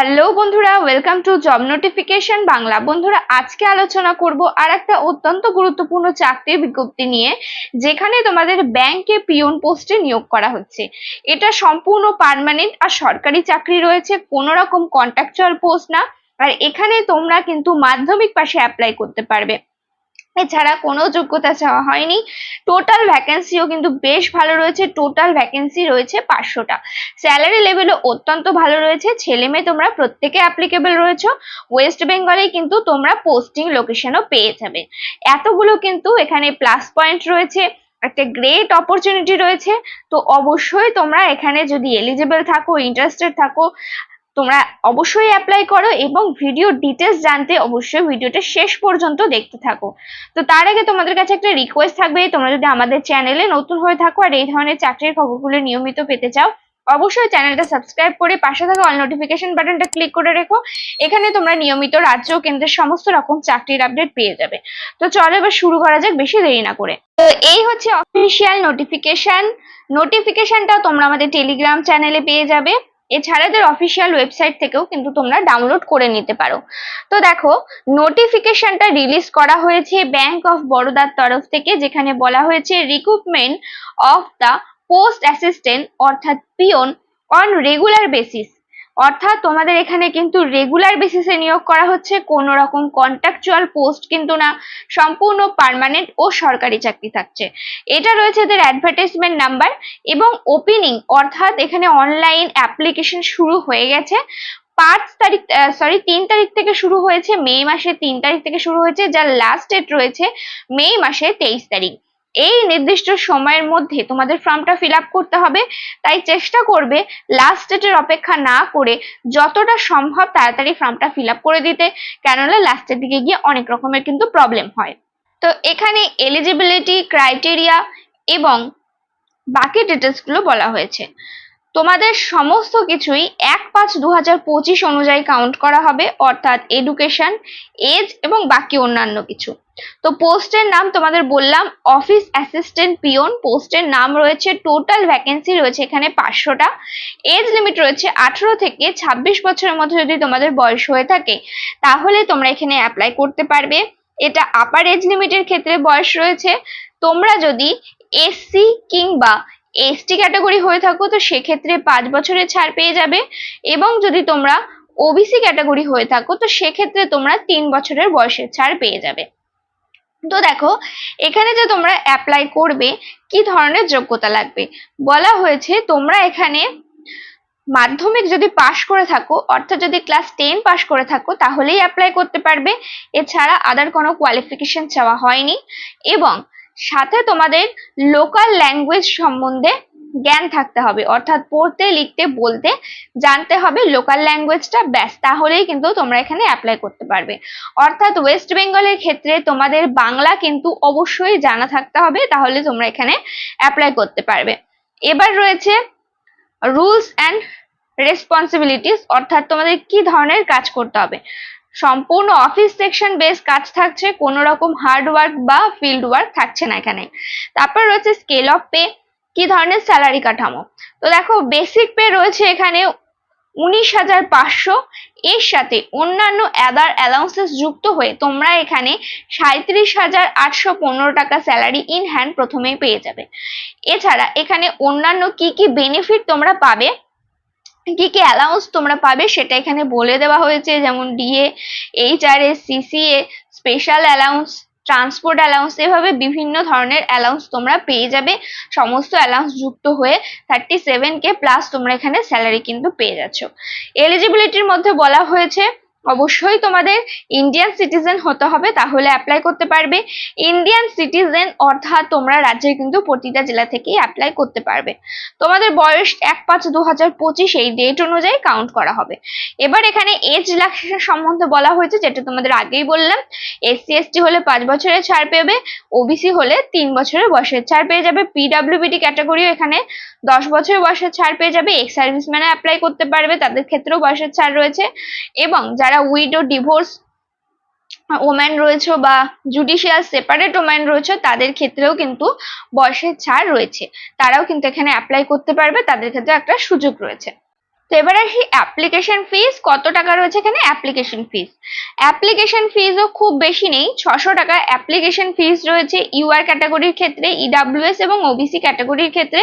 Hello বন্ধুরা welcome to job notification Bangla. বন্ধুরা, আজকে আলোচনা করব আর একটা অত্যন্ত গুরুত্বপূর্ণ চাকরির বিজ্ঞপ্তি নিয়ে, যেখানে তোমাদের ব্যাংকে পিয়ন পোস্টে নিয়োগ করা হচ্ছে। এটা সম্পূর্ণ পারমানেন্ট আর সরকারি চাকরি রয়েছে, কোনো রকম কন্ট্রাকচুয়াল পোস্ট না। আর এখানে তোমরা কিন্তু মাধ্যমিক পাশে অ্যাপ্লাই করতে পারবে। এছাড়া কোনো যোগ্যতা চাওয়া হয়নি। টোটাল ভ্যাকেন্সিও কিন্তু বেশ ভালো রয়েছে। টোটাল ভ্যাকেন্সি রয়েছে পাঁচশোটা। স্যালারি লেভেলও অত্যন্ত ভালো রয়েছে। ছেলে মেয়ে তোমরা প্রত্যেকে অ্যাপ্লিকেবল রয়েছে। ওয়েস্ট বেঙ্গলে কিন্তু তোমরা পোস্টিং লোকেশনও পেয়ে যাবে। এতগুলো কিন্তু এখানে প্লাস পয়েন্ট রয়েছে। একটা গ্রেট অপরচুনিটি রয়েছে। তো অবশ্যই তোমরা এখানে যদি এলিজিবল থাকো ইন্টারেস্টেড থাকো তোমরা অবশ্যই অ্যাপ্লাই করো এবং ভিডিও ডিটেলস জানতে অবশ্যই ভিডিওটা শেষ পর্যন্ত দেখতে থাকো। তো তার আগে তোমাদের কাছে একটা রিকোয়েস্ট থাকবে, তোমরা যদি আমাদের চ্যানেলে নতুন হয়ে থাকো আর এই ধরনের চাকরির খবরগুলো নিয়মিত পেতে চাও, অবশ্যই চ্যানেলটা সাবস্ক্রাইব করে পাশে থাকা অল নোটিফিকেশন বাটনটা ক্লিক করে রেখো। এখানে তোমরা নিয়মিত রাজ্য ও কেন্দ্রের সমস্ত রকম চাকরির আপডেট পেয়ে যাবে। তো চলো এবার শুরু করা যাক বেশি দেরি না করে। তো এই হচ্ছে অফিসিয়াল নোটিফিকেশন নোটিফিকেশনটা তোমরা আমাদের টেলিগ্রাম চ্যানেলে পেয়ে যাবে। এছাড়া এদের অফিসিয়াল ওয়েবসাইট থেকেও কিন্তু তোমরা ডাউনলোড করে নিতে পারো। তো দেখো নোটিফিকেশনটা রিলিজ করা হয়েছে ব্যাংক অফ বরোদার তরফ থেকে, যেখানে বলা হয়েছে recruitment of the post assistant অর্থাৎ পিয়ন অন রেগুলার বেসিস অর্থাৎ তোমাদের এখানে কিন্তু রেগুলার বেসিসে নিয়োগ করা হচ্ছে, কোনো রকম কন্ট্রাকচুয়াল পোস্ট কিন্তু না, সম্পূর্ণ পার্মানেন্ট ও সরকারি চাকরি থাকছে। এটা রয়েছে এদের অ্যাডভার্টাইজমেন্ট নাম্বার এবং ওপেনিং অর্থাৎ এখানে অনলাইন অ্যাপ্লিকেশন শুরু হয়ে গেছে। পাঁচ তারিখ সরি তিন তারিখ থেকে শুরু হয়েছে, মে মাসের তিন তারিখ থেকে শুরু হয়েছে, যার লাস্ট ডেট রয়েছে মে মাসে তেইশ তারিখ। এই নির্দিষ্ট সময়ের মধ্যে তোমাদের ফর্মটা ফিল করতে হবে। তাই চেষ্টা করবে লাস্ট ডেটের অপেক্ষা না করে যতটা সম্ভব তাড়াতাড়ি ফর্মটা ফিল করে দিতে। কেননা লাস্টের দিকে গিয়ে অনেক রকমের কিন্তু প্রবলেম হয়। তো এখানে এলিজিবিলিটি ক্রাইটেরিয়া এবং বাকি ডিটেলসগুলো বলা হয়েছে। তোমাদের সমস্ত কিছুই এক পাঁচ দু হাজার পঁচিশ অনুযায়ী কাউন্ট করা হবে, অর্থাৎ এডুকেশন এজ এবং বাকি অন্যান্য কিছু। তো পোস্টের নাম তোমাদের বললাম অফিস অ্যাসিস্ট্যান্ট পিওন পোস্টের নাম রয়েছে টোটাল ভ্যাকেন্সি রয়েছে এখানে পাঁচশোটা। এজ লিমিট রয়েছে আঠেরো থেকে ছাব্বিশ বছরের মধ্যে যদি তোমাদের বয়স হয়ে থাকে, তাহলে তোমরা এখানে অ্যাপ্লাই করতে পারবে। এটা আপার এজ লিমিটের ক্ষেত্রে বয়স রয়েছে। তোমরা যদি এসসি কিংবা এসটি ক্যাটাগরি হয়ে থাকো, তো সেক্ষেত্রে পাঁচ বছরের ছাড় পেয়ে যাবে। এবং যদি তোমরা ওবিসি ক্যাটাগরি হয়ে থাকো, তো সেক্ষেত্রে তোমরা তিন বছরের বয়সের ছাড় পেয়ে যাবে। তো দেখো, এখানে যে তোমরা অ্যাপ্লাই করবে, কি ধরনের যোগ্যতা লাগবে? বলা হয়েছে তোমরা এখানে মাধ্যমিক যদি পাশ করে থাকো, অর্থাৎ যদি ক্লাস টেন পাশ করে থাকো, তাহলেই অ্যাপ্লাই করতে পারবে। এছাড়া আদার কোনো কোয়ালিফিকেশন চাওয়া হয়নি। এবং সাথে তোমাদের লোকাল ল্যাঙ্গুয়েজ সম্বন্ধে জ্ঞান থাকতে হবে। অর্থাৎ পড়তে, লিখতে, বলতে জানতে হবে লোকাল ল্যাঙ্গুয়েজটা ব্যাস, তাহলেই কিন্তু তোমরা এখানে অ্যাপ্লাই করতে পারবে। অর্থাৎ ওয়েস্ট বেঙ্গলের ক্ষেত্রে তোমাদের বাংলা কিন্তু অবশ্যই জানা থাকতে হবে, তাহলে তোমরা এখানে অ্যাপ্লাই করতে পারবে। এবার রয়েছে রুলস অ্যান্ড রেসপন্সিবিলিটিস অর্থাৎ তোমাদের কি ধরনের কাজ করতে হবে? সম্পূর্ণ অফিস সেকশন বেস কাজ থাকছে, কোনো রকম হার্ড ওয়ার্ক বা ফিল্ড ওয়ার্ক থাকছে না এখানে। তারপর রয়েছে স্কেল অফ পে কি ধরনের স্যালারি কাঠামো? তো দেখো বেসিক পে রয়েছে এখানে উনিশ হাজার পাঁচশো। এর সাথে অন্যান্য অ্যাদার অ্যালাউন্সেস যুক্ত হয়ে তোমরা এখানে সাঁত্রিশ হাজার আটশো পনেরো টাকা স্যালারি ইন হ্যান্ড প্রথমেই পেয়ে যাবে। এছাড়া এখানে অন্যান্য কি কি বেনিফিট তোমরা পাবে? কি কি অ্যালাউন্স তোমরা পাবে সেটা এখানে বলে দেওয়া হয়েছে, যেমন DA HRA CCA special allowance transport allowance এভাবে বিভিন্ন ধরনের অ্যালাউন্স তোমরা পেয়ে যাবে। সমস্ত অ্যালাউন্স যুক্ত হয়ে থার্টি সেভেন কে প্লাস তোমরা এখানে স্যালারি কিন্তু পেয়ে যাচ্ছ। এলিজিবিলিটির মধ্যে বলা হয়েছে অবশ্যই তোমাদের ইন্ডিয়ান সিটিজেন হতে হবে, তাহলে অ্যাপ্লাই করতে পারবে। ইন্ডিয়ান সিটিজেন অর্থাৎ তোমরা রাজ্যের কিন্তু প্রতিটা জেলা থেকেই অ্যাপ্লাই করতে পারবে। তোমাদের বয়স এক পাঁচ দু হাজার পঁচিশ, এই ডেট অনুযায়ী কাউন্ট করা হবে। এবার এখানে এজ রিল্যাক্সেশন সম্বন্ধে বলা হয়েছে, যেটা তোমাদের আগেই বললাম। এসসি এসটি হলে পাঁচ বছরের ছাড় পেবে ওবিসি হলে তিন বছরের বয়সের ছাড় পেয়ে যাবে। পিডাব্লিউবিডি ক্যাটাগরিও এখানে দশ বছরের বয়সের ছাড় পেয়ে যাবে। এক্স সার্ভিসম্যানে অ্যাপ্লাই করতে পারবে, তাদের ক্ষেত্রেও বয়সের ছাড় রয়েছে। এবং যারা উইডো ডিভোর্স ওম্যান রয়েছে বা জুডিশিয়াল সেপারেট ওম্যান রয়েছে, তাদের ক্ষেত্রেও কিন্তু বয়সের ছাড় রয়েছে। তারাও কিন্তু এখানে অ্যাপ্লাই করতে পারবে, তাদের ক্ষেত্রে একটা সুযোগ রয়েছে। তো এবার আসি অ্যাপ্লিকেশন ফিস কত টাকা রয়েছে এখানে? অ্যাপ্লিকেশন ফিস অ্যাপ্লিকেশন ফিসও খুব বেশি নেই, ছশো টাকা। অ্যাপ্লিকেশন ফিস রয়েছে ইউআর ক্যাটাগরির ক্ষেত্রে ইডাব্লিউএস এবং ওবিসি ক্যাটাগরির ক্ষেত্রে।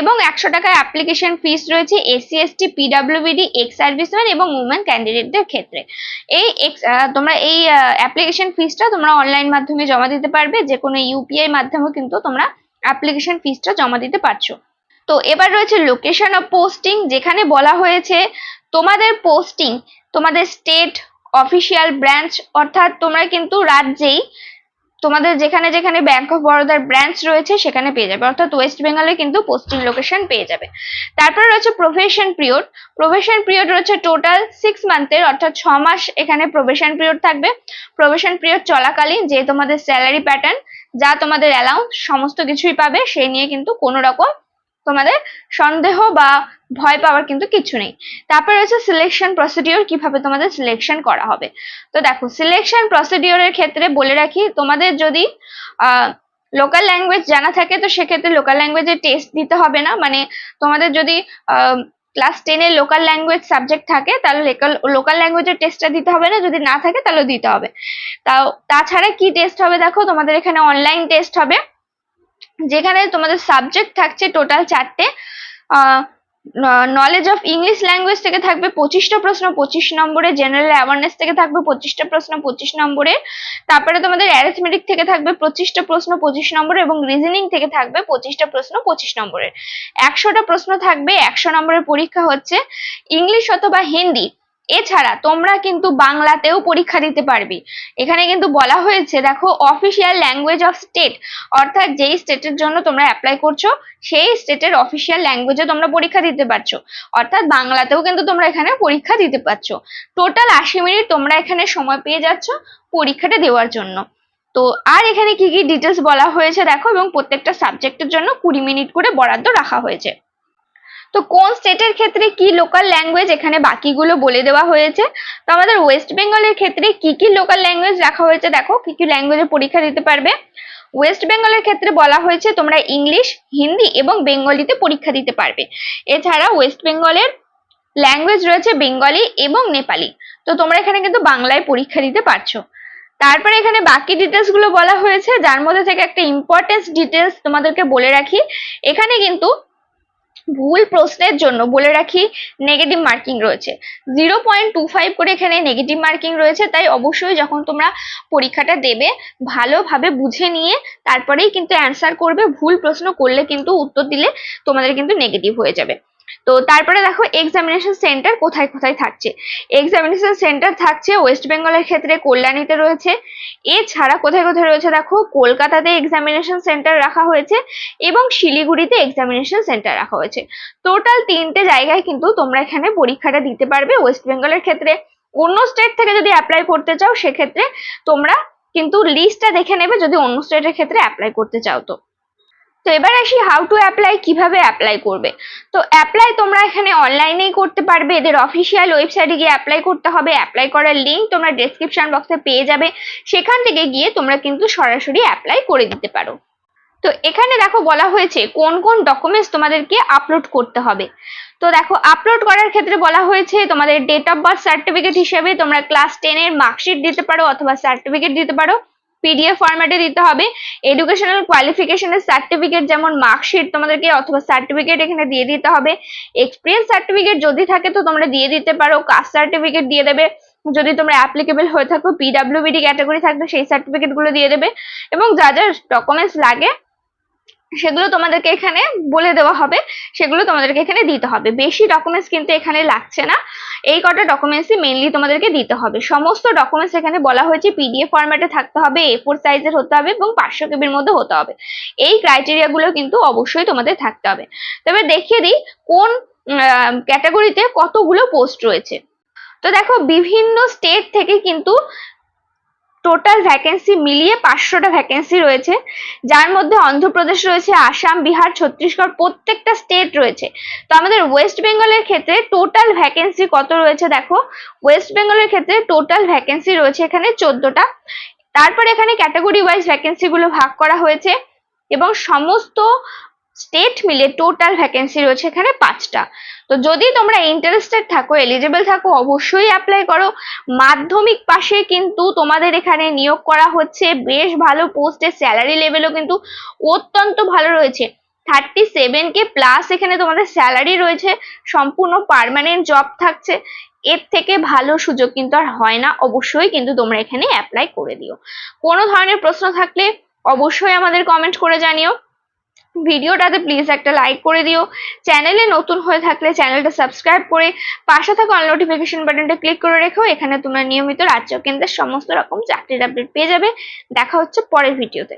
এবং একশো টাকা অ্যাপ্লিকেশন ফিস রয়েছে SC ST PWBD ex serviceman এবং উমেন ক্যান্ডিডেটদের ক্ষেত্রে। এই এক্স তোমরা এই অ্যাপ্লিকেশন ফিসটা তোমরা অনলাইন মাধ্যমে জমা দিতে পারবে। যে কোনো ইউপিআই মাধ্যমেও কিন্তু তোমরা অ্যাপ্লিকেশন ফিসটা জমা দিতে পারছ। তো এবার রয়েছে লোকেশন অফ পোস্টিং যেখানে বলা হয়েছে তোমাদের পোস্টিং তোমাদের স্টেট অফিসিয়াল ব্রাঞ্চ অর্থাৎ তোমরা কিন্তু রাজ্যেই তোমাদের যেখানে যেখানে ব্যাংক অফ বরোদার ব্রাঞ্চ রয়েছে সেখানে পেয়ে যাবে। অর্থাৎ ওয়েস্ট বেঙ্গলে কিন্তু পোস্টিং লোকেশন পেয়ে যাবে। তারপরে রয়েছে প্রফেশন পিরিয়ড প্রফেশন পিরিয়ড রয়েছে টোটাল সিক্স মান্থের অর্থাৎ ছ মাস এখানে প্রফেশন পিরিয়ড থাকবে। প্রফেশন পিরিয়ড চলাকালীন যে তোমাদের স্যালারি প্যাটার্ন যা তোমাদের অ্যালাউন্স সমস্ত কিছুই পাবে, সেই নিয়ে কিন্তু কোনো রকম তোমাদের সন্দেহ বা ভয় পাওয়ার কিন্তু কিছু নেই। তারপরে রয়েছে সিলেকশন প্রসিডিওর কীভাবে তোমাদের সিলেকশন করা হবে। তো দেখো সিলেকশন প্রসিডিওরের ক্ষেত্রে বলে রাখি, তোমাদের যদি লোকাল ল্যাঙ্গুয়েজ জানা থাকে, তো সেক্ষেত্রে লোকাল ল্যাঙ্গুয়েজের টেস্ট দিতে হবে না। মানে তোমাদের যদি ক্লাস টেনের লোকাল ল্যাঙ্গুয়েজ সাবজেক্ট থাকে, তাহলে লোকাল ল্যাঙ্গুয়েজের টেস্টটা দিতে হবে না। যদি না থাকে, তাহলে দিতে হবে। তাও, তাছাড়া কি টেস্ট হবে? দেখো, তোমাদের এখানে অনলাইন টেস্ট হবে। যেখানে তোমাদের সাবজেক্ট থাকছে টোটাল চারটে নলেজ অফ ইংলিশ ল্যাঙ্গুয়েজ থেকে থাকবে পঁচিশটা প্রশ্ন, পঁচিশ নম্বরে জেনারেল অ্যাওয়ারনেস থেকে থাকবে পঁচিশটা প্রশ্ন, পঁচিশ নম্বরে, তারপরে তোমাদের অ্যারিথমেটিক থেকে থাকবে পঁচিশটা প্রশ্ন, পঁচিশ নম্বরে এবং রিজনিং থেকে থাকবে পঁচিশটা প্রশ্ন, পঁচিশ নম্বরের একশোটা প্রশ্ন থাকবে, একশো নম্বরের পরীক্ষা হচ্ছে ইংলিশ অথবা হিন্দি। এছাড়া তোমরা কিন্তু বাংলাতেও পরীক্ষা দিতে পারবে। এখানে কিন্তু বলা হয়েছে, দেখো অফিসিয়াল ল্যাঙ্গুয়েজ অফ স্টেট অর্থাৎ যেই স্টেটের জন্য তোমরা অ্যাপ্লাই করছ, সেই স্টেটের অফিসিয়াল ল্যাঙ্গুয়েজে তোমরা পরীক্ষা দিতে পারছ। অর্থাৎ বাংলাতেও কিন্তু তোমরা এখানে পরীক্ষা দিতে পারছ। টোটাল আশি মিনিট তোমরা এখানে সময় পেয়ে যাচ্ছ পরীক্ষাটা দেওয়ার জন্য। তো আর এখানে কি কি ডিটেলস বলা হয়েছে দেখো, এবং প্রত্যেকটা সাবজেক্টের জন্য কুড়ি মিনিট করে বরাদ্দ রাখা হয়েছে। তো কোন স্টেটের ক্ষেত্রে কি লোকাল ল্যাঙ্গুয়েজ এখানে বাকিগুলো বলে দেওয়া হয়েছে? তো আমাদের ওয়েস্ট বেঙ্গলের ক্ষেত্রে কি কি লোকাল ল্যাঙ্গুয়েজ রাখা হয়েছে দেখো, কি কি ল্যাঙ্গুয়েজে পরীক্ষা দিতে পারবে? ওয়েস্ট বেঙ্গলের ক্ষেত্রে বলা হয়েছে তোমরা ইংলিশ হিন্দি এবং বেঙ্গলিতে পরীক্ষা দিতে পারবে। এছাড়া ওয়েস্ট বেঙ্গলের ল্যাঙ্গুয়েজ রয়েছে বেঙ্গলি এবং নেপালি তো তোমরা এখানে কিন্তু বাংলায় পরীক্ষা দিতে পারছ। তারপরে এখানে বাকি ডিটেলসগুলো বলা হয়েছে, যার মধ্যে থেকে একটা ইম্পর্টেন্স ডিটেলস তোমাদেরকে বলে রাখি। এখানে কিন্তু ভুল প্রশ্নের জন্য বলে রাখি নেগেটিভ মার্কিং রয়েছে। জিরো পয়েন্ট টু ফাইভ করে এখানে নেগেটিভ মার্কিং রয়েছে, তাই অবশ্যই যখন তোমরা পরীক্ষাটা দেবে, ভালোভাবে বুঝে নিয়ে তারপরেই কিন্তু অ্যান্সার করবে, ভুল প্রশ্ন করলে কিন্তু উত্তর দিলে তোমাদের কিন্তু নেগেটিভ হয়ে যাবে। তো তারপরে দেখো এক্সামিনেশন সেন্টার কোথায় কোথায় থাকছে। এক্সামিনেশন সেন্টার থাকছে ওয়েস্ট বেঙ্গলের ক্ষেত্রে, কল্যাণীতে রয়েছে। এছাড়া কোথায় কোথায় রয়েছে দেখো, কলকাতাতে এক্সামিনেশন সেন্টার রাখা হয়েছে এবং শিলিগুড়িতে এক্সামিনেশন সেন্টার রাখা হয়েছে। টোটাল তিনটে জায়গায় কিন্তু তোমরা এখানে পরীক্ষাটা দিতে পারবে ওয়েস্ট বেঙ্গলের ক্ষেত্রে। অন্য স্টেট থেকে যদি অ্যাপ্লাই করতে চাও, সেক্ষেত্রে তোমরা কিন্তু লিস্টটা দেখে নেবে যদি অন্য স্টেটের ক্ষেত্রে অ্যাপ্লাই করতে চাও তো। তো এবার আসি হাউ টু অ্যাপ্লাই কীভাবে অ্যাপ্লাই করবে। তো অ্যাপ্লাই তোমরা এখানে অনলাইনেই করতে পারবে। এদের অফিসিয়াল ওয়েবসাইটে গিয়ে অ্যাপ্লাই করতে হবে। অ্যাপ্লাই করার লিঙ্ক তোমরা ডেসক্রিপশন বক্সে পেয়ে যাবে। সেখান থেকে গিয়ে তোমরা কিন্তু সরাসরি অ্যাপ্লাই করে দিতে পারো। তো এখানে দেখো বলা হয়েছে কোন কোন ডকুমেন্টস তোমাদেরকে আপলোড করতে হবে। তো দেখো আপলোড করার ক্ষেত্রে বলা হয়েছে তোমাদের ডেট অফ বার্থ সার্টিফিকেট হিসেবে তোমরা ক্লাস টেনের মার্কশিট দিতে পারো অথবা সার্টিফিকেট দিতে পারো। পিডিএফ ফরম্যাটে দিতে হবে। এডুকেশনাল কোয়ালিফিকেশনের সার্টিফিকেট যেমন মার্কশিট তোমাদেরকে অথবা সার্টিফিকেট এখানে দিয়ে দিতে হবে। এক্সপিরিয়েন্স সার্টিফিকেট যদি থাকে তো তোমরা দিয়ে দিতে পারো। কাস্ট সার্টিফিকেট দিয়ে দেবে। যদি তোমরা অ্যাপ্লিকেবল হয়ে থাকো পিডাব্লিউবিডি ক্যাটাগরি থাকবে, সেই সার্টিফিকেটগুলো দিয়ে দেবে। এবং যা যা ডকুমেন্টস লাগে সেগুলো তোমাদেরকে এখানে বলে দেওয়া হবে। সেগুলো তোমাদেরকে এখানে দিতে হবে। বেশি ডকুমেন্টস কিন্তু এখানে লাগছে না। এই কটা ডকুমেন্টসই মেনলি তোমাদেরকে দিতে হবে। সমস্ত ডকুমেন্টস এখানে বলা হয়েছে পিডিএফ ফরম্যাটে থাকতে হবে এ ফোর সাইজের হতে হবে এবং পাঁচশো কেবির মধ্যে হতে হবে। এই ক্রাইটেরিয়া গুলো কিন্তু অবশ্যই তোমাদের থাকতে হবে। তবে দেখিয়ে দিই কোন ক্যাটাগরিতে কতগুলো পোস্ট রয়েছে। তো দেখো, বিভিন্ন স্টেট থেকে কিন্তু টোটাল ভ্যাকেন্সি মিলিয়ে পাঁচশোটা ভ্যাকেন্সি রয়েছে। যার মধ্যে অন্ধ্রপ্রদেশ রয়েছে, আসাম, বিহার, ছত্তিশগড় প্রত্যেকটা স্টেট রয়েছে। তো আমাদের ওয়েস্ট বেঙ্গলের ক্ষেত্রে টোটাল ভ্যাকেন্সি কত রয়েছে দেখো? ওয়েস্ট বেঙ্গলের ক্ষেত্রে টোটাল ভ্যাকেন্সি রয়েছে এখানে চোদ্দটা। তারপর এখানে ক্যাটাগরি ওয়াইজ ভ্যাকেন্সি গুলো ভাগ করা হয়েছে। এবং সমস্ত স্টেট মিলে টোটাল ভ্যাকেন্সি রয়েছে এখানে পাঁচটা। তো যদি তোমরা ইন্টারেস্টেড থাকো এলিজিবল থাকো, অবশ্যই অ্যাপ্লাই করো। মাধ্যমিক পাশে কিন্তু তোমাদের এখানে নিয়োগ করা হচ্ছে। বেশ ভালো পোস্টে স্যালারি লেভেলও কিন্তু অত্যন্ত ভালো রয়েছে। থার্টি সেভেন কে প্লাস এখানে তোমাদের স্যালারি রয়েছে। সম্পূর্ণ পার্মানেন্ট জব থাকছে। এর থেকে ভালো সুযোগ কিন্তু আর হয় না। অবশ্যই কিন্তু তোমরা এখানে অ্যাপ্লাই করে দিও। কোনো ধরনের প্রশ্ন থাকলে অবশ্যই আমাদের কমেন্ট করে জানিও। ভিডিওটাতে প্লিজ একটা লাইক করে দিও। চ্যানেলে নতুন হয়ে থাকলে চ্যানেলটা সাবস্ক্রাইব করে পাশে থাকা অল নোটিফিকেশন বাটনটা ক্লিক করে রেখো এখানে তোমরা নিয়মিত রাজ্য কেন্দ্রের সমস্ত রকম চাকরির আপডেট পেয়ে যাবে। দেখা হচ্ছে পরের ভিডিওতে